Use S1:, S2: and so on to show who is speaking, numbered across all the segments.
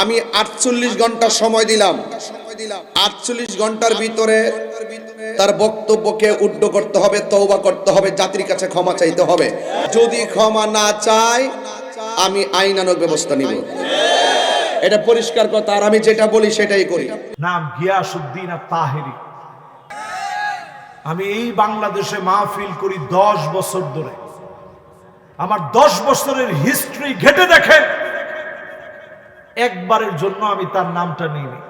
S1: আমি আটচল্লিশ ঘণ্টা সময় দিলাম। আটচল্লিশ ঘণ্টার ভিতরে তার বক্তব্যকে উড্ড করতে হবে তৌবা করতে হবে, জাতির কাছে ক্ষমা চাইতে হবে। যদি ক্ষমা না চায় আমি আইনানক ব্যবস্থা নিব। এটা পরিষ্কার কথা, আর আমি যেটা বলি সেটাই করি।
S2: নাম গিয়াসুদ্দিন তাহেরি আমি এই বাংলাদেশে মাহফিল করি দশ বছর ধরে। আমার দশ বছরের হিস্ট্রি ঘেটে দেখেন। একবারের জন্য আমি তার নামটা নিইনি।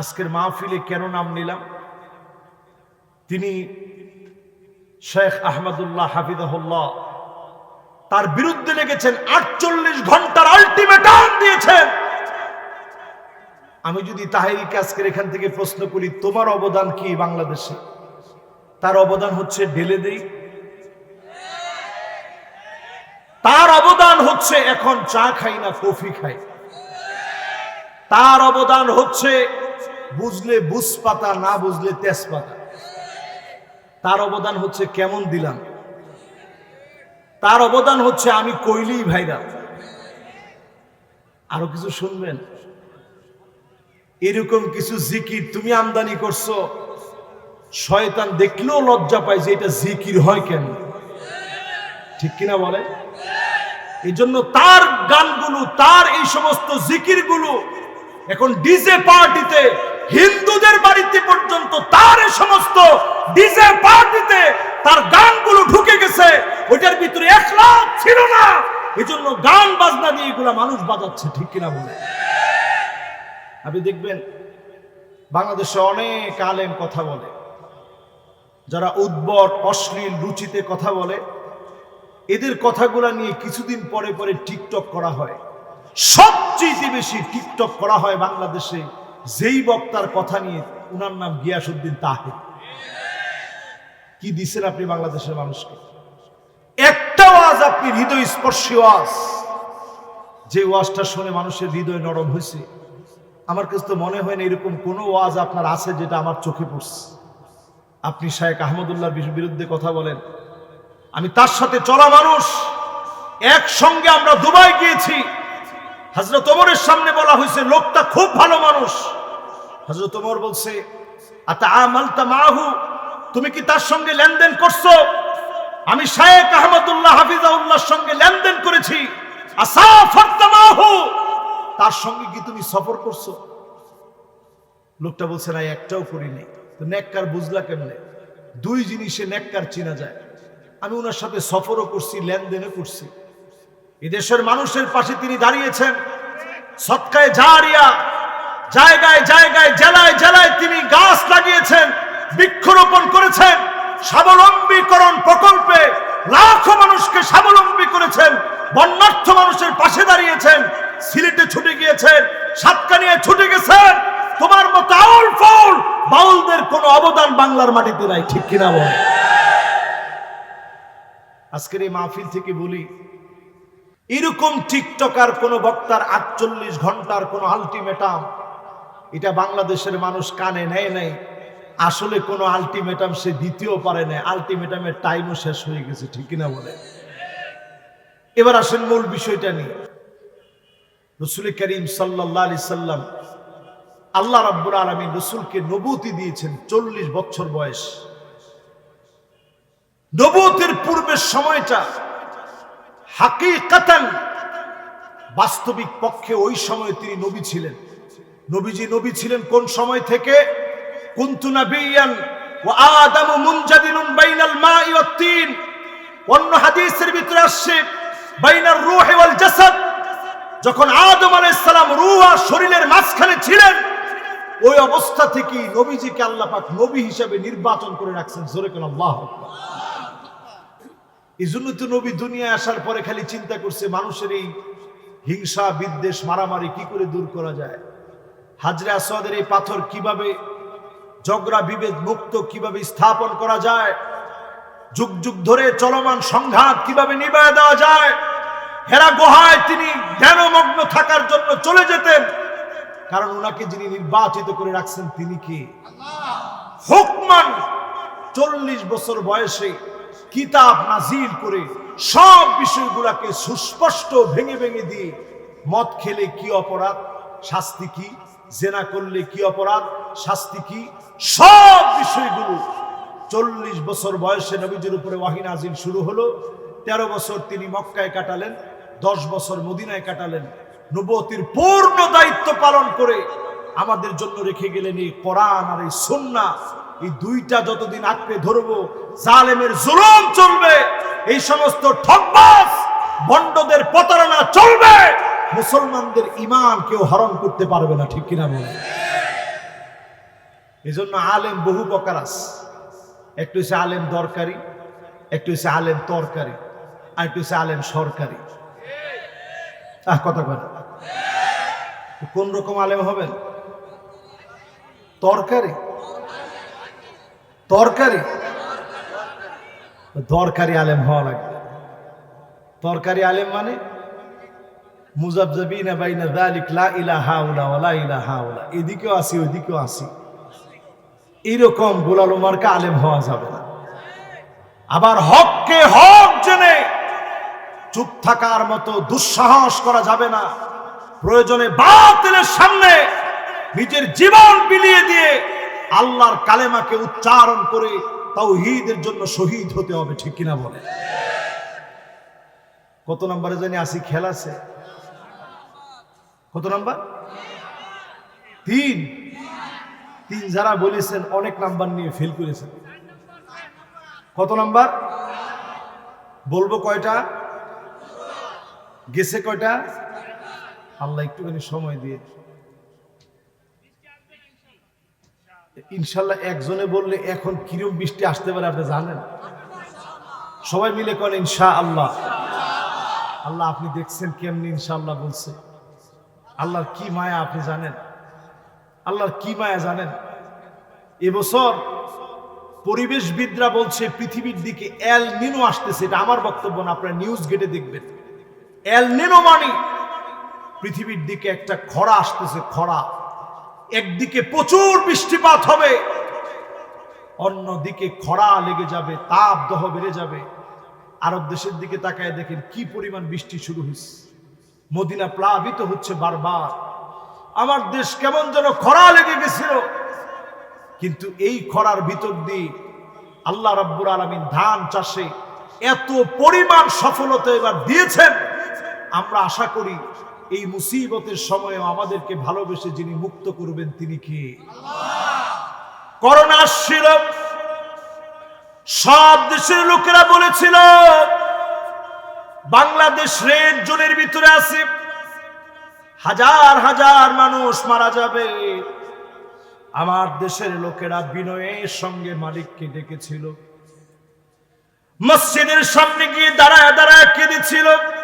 S2: আজকের মাহফিলে কেন নাম নিলাম? তিনি শেখ আহমদুল্লাহ হাফিদাহুল্লাহ তার বিরুদ্ধে লেগেছেন আটচল্লিশ ঘণ্টার আলটিমেটাম দিয়েছেন। আমি যদি তাহেরিকে আজকের এখান থেকে প্রশ্ন করি, তোমার অবদান কি বাংলাদেশে? তার অবদান হচ্ছে ঢেলে দেই। তার অবদান হচ্ছে এখন চা খাই না, কফি খাই। তার অবদান হচ্ছে বুঝলে বুঝ পাতা না বুঝলে তেজপাতা। তার অবদান হচ্ছে কেমন দিলাম? তার অবদান হচ্ছে আমি কইলেই ভাইরা আরও কিছু শুনবেন? এরকম কিছু জিকির তুমি আমদানি করছ, শয়তান দেখলেও লজ্জা পায় যে এটা জিকির হয় কেন? ঠিক কিনা বলে এই জন্য তার গানগুলো, তার এই সমস্ত জিকিরগুলো এখন ডিজে পার্টিতে হিন্দুদের বাড়িতে পর্যন্ত তার সমস্ত ডিজে পার্টিতে তার গানগুলো ঢুকে গেছে, ওইটার ভিতরে একলাখ ছিল না। এই জন্য গান বাজনা দিয়ে এগুলা মানুষ বাজাচ্ছে, ঠিক কিনা বলে আপনি দেখবেন বাংলাদেশে অনেক আলেম কথা বলে, যারা উদ্ভট, অশ্লীল রুচিতে কথা বলে, এদের কথাগুলা নিয়ে কিছুদিন পরে পরে টিকটক করা হয়। সবচেয়ে বেশি টিকটক করা হয় বাংলাদেশে। যেই বক্তার কথা নিয়ে উনার নাম গিয়াসুদ্দিন তাহের। কি দিচ্ছেন আপনি বাংলাদেশের মানুষকে? একটা ওয়াজ আপনি হৃদয় স্পর্শী ওয়াজ। যে ওয়াজটা শুনে মানুষের হৃদয় নরম হয়েছে। আমার কাছে তো মনে হয় না এরকম কোনো ওয়াজ আপনার আছে যেটা আমার চোখে পড়ছে। আপনি শায়েক আহমদুল্লাহর বিরুদ্ধে কথা বলেন। আমি তার সাথে চলা মানুষ। একসঙ্গে আমরা দুবাই গিয়েছি। হজরত ওমরের সামনে বলা হয়েছে, লোকটা খুব ভালো মানুষ। হজরত ওমর বলছে, আতা আমালতা মাহু? তুমি কি তার সঙ্গে লেনদেন করছ? আমি শায়েক আহমদুল্লাহ হাফিজাউল্লাহর সঙ্গে লেনদেন করেছি। তার সঙ্গে কি তুমি সফর করছ? লোকটা বলছে, না, একটাও করি নাই। তো নেককার বুঝলা কেমনে? দুই জিনিসে নেককার চিনা যায়। আমি ওনার সাথে সফরও করছি, লেনদেনও করছি। এই দেশের মানুষের পাশে তিনি দাঁড়িয়েছেন। সৎকায় জারিয়া, জায়গায় জায়গায়, জেলায় জেলায় তিনি গাছ লাগিয়েছেন, বৃক্ষরোপণ করেছেন, স্বাবলম্বীকরণ প্রকল্পে লাখো মানুষকে স্বাবলম্বী করেছেন, বন্যার্থ মানুষের পাশে দাঁড়িয়েছেন, সিলেটে ছুটে গিয়েছেন, সাতকানিয়ে ছুটে গেছেন। তোমার মতো আউল ফাউল বাউলদের কোনো অবদান বাংলার মাটিতে নাই, ঠিক কিনা বল? আজকের এই মাহফিল থেকে বলি এরকম টিকটকার কোন বক্তার আটচল্লিশ ঘণ্টার কোন আলটিমেটাম, এটা বাংলাদেশের মানুষ কানে নেয় নাই। আসলে কোন আলটিমেটাম সে দিতেও পারে না আলটিমেটামের টাইমও শেষ হয়ে গেছে, ঠিক না বলে? এবার আসেন মূল বিষয়টা নিয়ে। রসুল করিম সাল্লাহ সাল্লাম আল্লাহ রাব্বুল আলমী রসুলকে নবতি দিয়েছেন চল্লিশ বছর বয়স। নবুতের পূর্বের সময়টা হাকিকাতান, বাস্তবিক পক্ষে ওই সময় তিনি নবী ছিলেন। নবীজি নবী ছিলেন কোন সময় থেকে? কুনতু নাবিয়ান ওয়া আদামু মুনজাদিলুন বাইনাল মাই ওয়াত তিন। অন্য হাদিসের ভিতরে আসছে, বাইনার রূহ ওয়াল জাসাদ। যখন আদম আলাইহিস সালাম রূহ আর শরীরের মাঝখানে ছিলেন, ওই অবস্থা থেকে নবীজিকে আল্লাহ পাক নবী হিসাবে নির্বাচন করে রাখছেন। জোরে কোন আল্লাহু আকবার। এই জন্য তো নবী দুনিয়ায় আসার পরে খালি চিন্তা করছে মানুষের এই হিংসা বিদ্বেষ মারামারি কি করে দূর করা যায়? হাজরে আসাদের এই পাথর কীভাবে ঝগড়া বিভেদ মুক্ত কীভাবে স্থাপন করা যায়? যুগ যুগ ধরে চলমান সংঘাত কীভাবে নিবায় দেওয়া যায়? হেরা গুহায় তিনি জ্ঞানমগ্ন থাকার জন্য চলে যেতেন। কারণ ওনাকে যিনি নির্বাচিত করে রাখছেন তিনি কি? হুকমান চল্লিশ বছর বয়সে কিতাব নাজিল করে সব বিষয়গুলাকে সুস্পষ্ট ভেঙে ভেঙে দিয়ে মদ খেলে কি অপরাধ? শাস্তি কি? জেনা করলে কি অপরাধ? শাস্তি কি? সব বিষয়গুলো চল্লিশ বছর বয়সে নবীজির উপরে ওয়াহিন আজিল শুরু হলো। তেরো বছর তিনি মক্কায় কাটালেন, দশ বছর মদিনায় কাটালেন। নবতির পূর্ণ দায়িত্ব পালন করে আমাদের জন্য রেখে গেলেন এই কোরআন আর এই সুন্না এই দুইটা যতদিন আঁকড়ে ধরবো, জালেমের জুলুম চলবে, এই সমস্ত ঠকবাস বন্ডদের প্রতারণা চলবে, মুসলমানদের ইমান কেউ হরণ করতে পারবে না, ঠিক কিনা বলে এই জন্য আলেম বহু প্রকার আছে। একটু হচ্ছে আলেম দরকারি, একটু হচ্ছে আলেম তরকারি, আর একটু হচ্ছে আলেম সরকারি। আহ, কথা কথা কোন রকম আলেম হবেন? তরকারি? তরকারি দরকারি আলেম হওয়া লাগবে। তরকারি আলেম মানে মুজাবজাবিনা বাইনা যালিক লা ইলাহা উলা ওয়ালা ইলাহা উলা। এদিকেও আসি, ওইদিকেও আসি। এইরকম গোলাল উমারকে আলেম হওয়া যাবে না। আবার হককে হক জেনে চুপ থাকার মতো দুঃসাহস করা যাবে না। প্রয়োজনে বাতিলের সামনে নিজের জীবন বিলিয়ে দিয়ে আল্লাহর কালেমাকে উচ্চারণ করে তাওহীদের জন্য শহীদ হতে হবে, ঠিক কিনা বলে কত নম্বরে জানি আসি খেলা আছে? কত নাম্বার? তিন। তিন যারা বলেছেন, অনেক নাম্বার নিয়ে ফেল করেছেন। কত নাম্বার? বলব কয়টা? গেছে কয়টা? আল্লাহ একটুখানি সময় দিয়ে ইনশাল্লাহ একজনে বললে এখন কিরম বৃষ্টি আসতে পারে আপনি জানেন? সবাই মিলে করেন ইনশা আল্লাহ আল্লাহ আপনি দেখছেন কেমনি ইনশাআল্লাহ বলছে। আল্লাহর কি মায়া আপনি জানেন? আল্লাহর কি মায়া জানেন? এবছর পরিবেশবিদরা বলছে, পৃথিবীর দিকে এল নিনো আসতেছে। এটা আমার বক্তব্য না, আপনারা নিউজ গেটে দেখবেন। এল নিনো মানে পৃথিবীর দিকে একটা খরা আসতেছে, খরা। একদিকে প্রচুর বৃষ্টিপাত হবে, অন্যদিকে খরা লেগে যাবে, তাপ দহ বেড়ে যাবে। আরব দেশের দিকে তাকায় দেখেন কি পরিমাণ বৃষ্টি শুরু হয়েছে মদিনা প্লাবিত হচ্ছে বারবার। আমার দেশ কেমন যেন খরা লেগে গেছিল। কিন্তু এই খরার ভিতর দিয়ে আল্লাহ রাব্বুর আলমিন ধান চাষে এত পরিমাণ সফলতা এবার দিয়েছেন। আমরা আশা করি এই মুসিবতের সময়ে আমাদেরকে ভালোবেসে যিনি মুক্ত করবেন তিনি কি? করোনা আসছিল। সব দেশের লোকেরা বলেছিল, বাংলাদেশ রেড জোনের ভিতরে আছে। হাজার হাজার মানুষ মারা যাবে। আমার দেশের লোকেরা বিনয়ের সঙ্গে মালিককে ডেকেছিল। মসজিদের সামনে গিয়ে দাঁড়ায় দাঁড়ায় কেঁদেছিল।